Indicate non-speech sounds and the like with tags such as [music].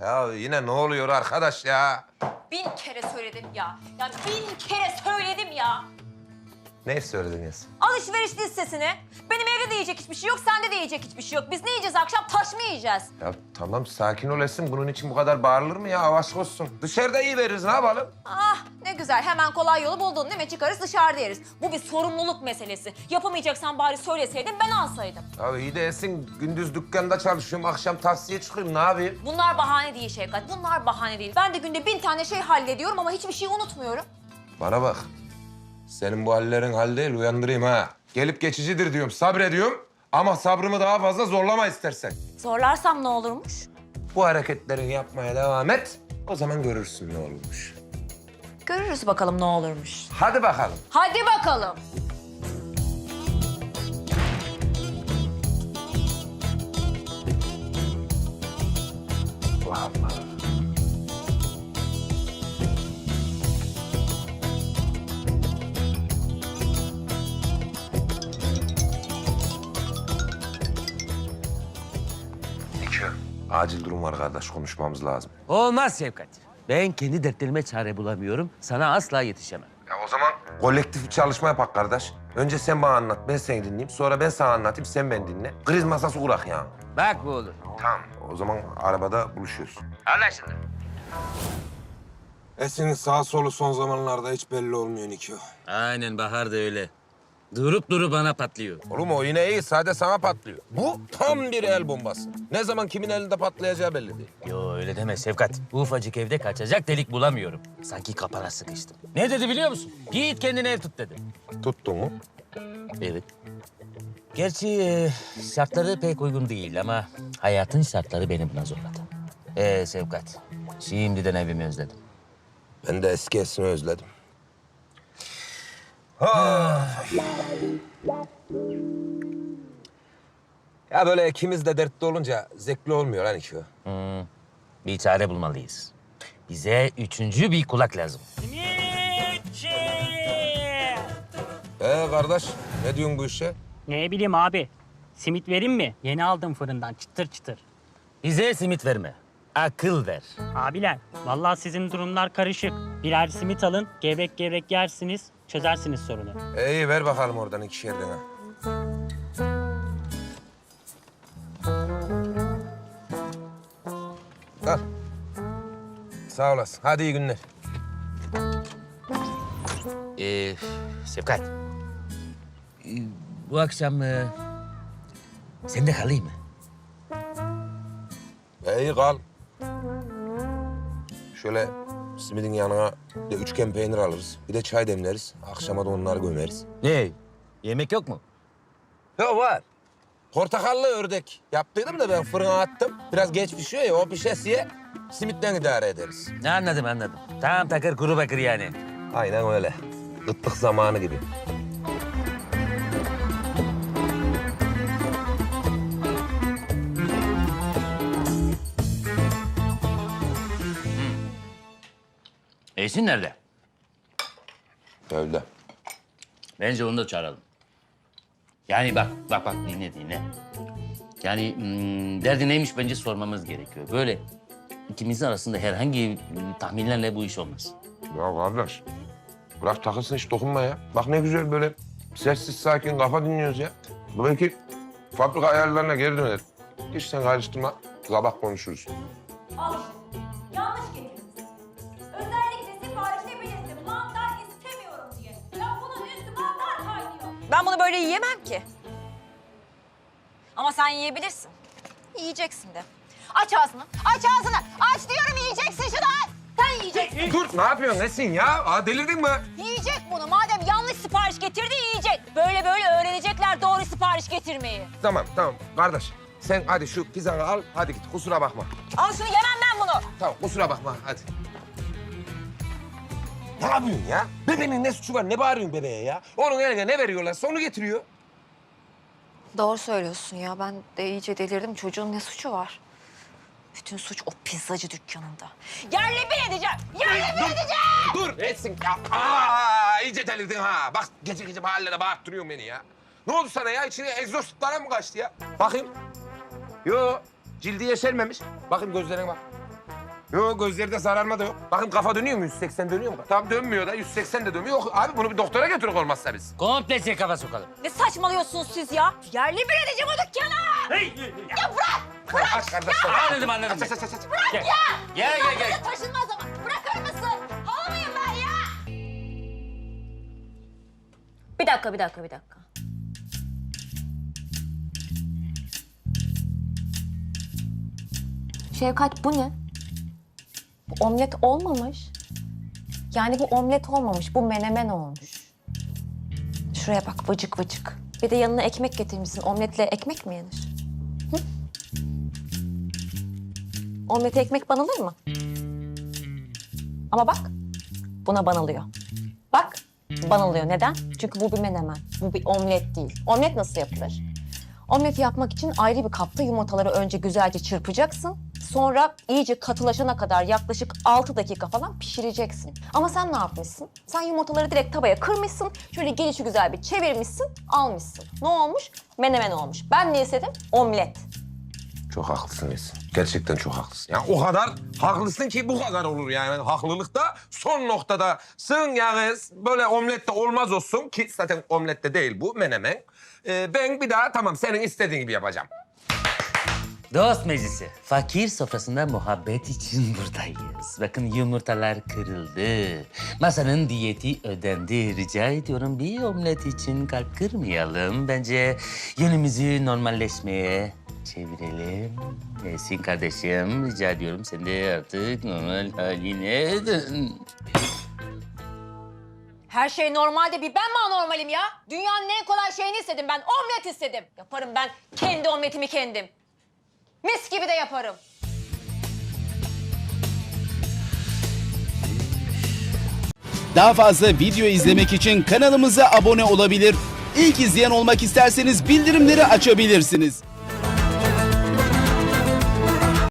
Ya yine ne oluyor arkadaş ya? Bin kere söyledim ya. Ya bin kere söyledim ya. Ne söyledin Yasin? Alışveriş listesini. Benim evde de yiyecek hiçbir şey yok, sende de yiyecek hiçbir şey yok. Biz ne yiyeceğiz akşam? Taş mı yiyeceğiz? Ya tamam sakin ol Esin. Bunun için bu kadar bağırılır mı ya? Avaş olsun. Dışarıda iyi veririz ne yapalım? Ah ne güzel. Hemen kolay yolu buldun değil mi? Çıkarız dışarıda yeriz. Bu bir sorumluluk meselesi. Yapamayacaksan bari söyleseydin ben alsaydım. Ya iyi de Esin gündüz dükkanda çalışıyorum. Akşam taksiye çıkıyorum. Ne yapayım? Bunlar bahane değil Şevkat. Bunlar bahane değil. Ben de günde bin tane şey hallediyorum ama hiçbir şey unutmuyorum. Bana bak. Senin bu hallerin hal değil. Uyandırayım ha. Gelip geçicidir diyorum. Sabrediyorum. Ama sabrımı daha fazla zorlama istersen. Zorlarsam ne olurmuş? Bu hareketlerini yapmaya devam et. O zaman görürsün ne olmuş. Görürüz bakalım ne olurmuş. Hadi bakalım. Hadi bakalım. Vallahi. İki. Acil durum var kardeş. Konuşmamız lazım. Olmaz Şevkat. Ben kendi dertlerime çare bulamıyorum. Sana asla yetişemem. Ya o zaman kolektif bir çalışma yapak kardeş. Önce sen bana anlat, ben seni dinleyeyim. Sonra ben sana anlatayım, sen beni dinle. Kriz masası kurak ya. Bak bu olur. Tamam. O zaman arabada buluşuyoruz. Anlaşıldı. Esin'in sağ solu son zamanlarda hiç belli olmuyor Nikio. Aynen Bahar da öyle. Durup durup bana patlıyor. Oğlum o yine iyi, sade sana patlıyor. Bu tam bir el bombası. Ne zaman kimin elinde patlayacağı belli değil. Yo öyle deme Şevkat. Bu ufacık evde kaçacak delik bulamıyorum. Sanki kapana sıkıştım. Ne dedi biliyor musun? Git kendine ev tut dedi. Tuttun mu? Evet. Gerçi e, şartları pek uygun değil ama hayatın şartları beni buna zorladı. Ee Şevkat, şimdiden evimi özledim. Ben de eski Esin'i özledim. Ha. Ya böyle ikimiz de dertli olunca zevkli olmuyor lan Nikio. Hmm, bir çare bulmalıyız. Bize üçüncü bir kulak lazım. Ee kardeş, ne diyorsun bu işe? Ne bileyim abi. Simit vereyim mi? Yeni aldım fırından çıtır çıtır. Bize simit verme. Akıl ver. Abiler, vallahi sizin durumlar karışık. Birer simit alın, gevrek gevrek yersiniz, çözersiniz sorunu. İyi ver bakalım oradan ikişerden ha. Al. Sağ olasın. Hadi iyi günler. Ee, Şefkat. ee, bu akşam e, sen de kalayım mı? İyi kal. Şöyle simidin yanına bir de üçgen peynir alırız. Bir de çay demleriz. Akşama da onları gömeriz. Ne? Yemek yok mu? Ya var. Portakallı ördek yaptıydım da ben fırına attım. Biraz geç pişiyor ya o pişesiye simitten idare ederiz. Anladım anladım. Tam takır kuru bakır yani. Aynen öyle. Gıtlık zamanı gibi. Esin nerede? Öyle. Bence onu da çağıralım. Yani bak, bak bak dinle dinle. Yani hmm, derdi neymiş bence sormamız gerekiyor. Böyle ikimizin arasında herhangi hmm, tahminlerle bu iş olmaz. Ya kardeş, bırak takılsın hiç dokunma ya. Bak ne güzel böyle sessiz sakin kafa dinliyoruz ya. Belki fabrika ayarlarına geri döner. Hiç sen karıştırma, sabah konuşuruz. Al Ben bunu böyle yiyemem ki. Ama sen yiyebilirsin. Yiyeceksin de. Aç ağzını. Aç ağzını. Aç diyorum yiyeceksin şunu. Sen yiyeceksin. Dur, ne yapıyorsun Nesin ya? Aa, delirdin mi? Yiyecek bunu. Madem yanlış sipariş getirdi yiyecek. Böyle böyle öğrenecekler doğru sipariş getirmeyi. Tamam, tamam. Kardeş, sen hadi şu pizzanı al, hadi git. Kusura bakma. Al şunu yemem ben bunu. Tamam, kusura bakma. Hadi. Ne yapıyorsun ya? Bebeğin ne suçu var? Ne bağırıyorsun bebeğe ya? Onun eline ne veriyorlar? Onu getiriyor. Doğru söylüyorsun ya. Ben de iyice delirdim. Çocuğun ne suçu var? Bütün suç o pizzacı dükkanında. Yerle bir edeceğim. Yerle bir edeceğim. Dur etsin ya. Aa, iyice delirdin ha. Bak gece gece mahallede bağırttırıyorsun beni ya. Ne oldu sana ya? İçine egzozlara mı kaçtı ya? Bakayım. Yo. Cildi yeşermemiş. Bakın gözlerine bak. Yok gözlerde sararma da yok. Bakın kafa dönüyor mu? 180 dönüyor mu? Tam dönmüyor da 180 de dönmüyor. Yok abi bunu bir doktora götürük olmazsa biz. Komple kafa sokalım. Ne saçmalıyorsunuz siz ya? Yerli bir edeceğim o dükkanı. Ya bırak! Aç kardeşler. Anladım anladım. Aç aç aç. aç. Gel. Gel gel gel. Buraya taşınmaz ama. Bırakır mısın? Halamayım ben ya. Bir dakika, bir dakika, bir dakika. Şevkat bu ne? Omlet olmamış. Yani bu omlet olmamış, bu menemen olmuş. Şuraya bak vıcık vıcık. Bir de yanına ekmek getirmişsin. Omletle ekmek mi yenir? Hı? Omlete ekmek banılır mı? Ama bak, buna banılıyor. Bak, banılıyor. Neden? Çünkü bu bir menemen. Bu bir omlet değil. Omlet nasıl yapılır? Omlet yapmak için ayrı bir kapta yumurtaları önce güzelce çırpacaksın. Sonra iyice katılaşana kadar yaklaşık 6 dakika falan pişireceksin. Ama sen ne yapmışsın? Sen yumurtaları direkt tavaya kırmışsın. Şöyle gelişi güzel bir çevirmişsin, almışsın. Ne olmuş? Menemen olmuş. Ben ne istedim? Omlet. Çok haklısın Esin. Gerçekten çok haklısın. Yani o kadar haklısın ki bu kadar olur yani. Haklılıkta son noktadasın yani böyle omlette olmaz olsun ki zaten omlette değil bu menemen. Ee, ben bir daha tamam senin istediğin gibi yapacağım. Dost meclisi. Fakir sofrasında muhabbet için [laughs] buradayız. Bakın yumurtalar kırıldı. Masanın diyeti ödendi. Rica ediyorum bir omlet için kalp kırmayalım. Bence yönümüzü normalleşmeye çevirelim. Esin kardeşim rica ediyorum sen de artık normal haline dön. Her şey normalde bir ben mi anormalim ya? Dünyanın en kolay şeyini istedim ben. Omlet istedim. Yaparım ben kendi omletimi kendim. Mis gibi de yaparım. Daha fazla video izlemek için kanalımıza abone olabilir. İlk izleyen olmak isterseniz bildirimleri açabilirsiniz.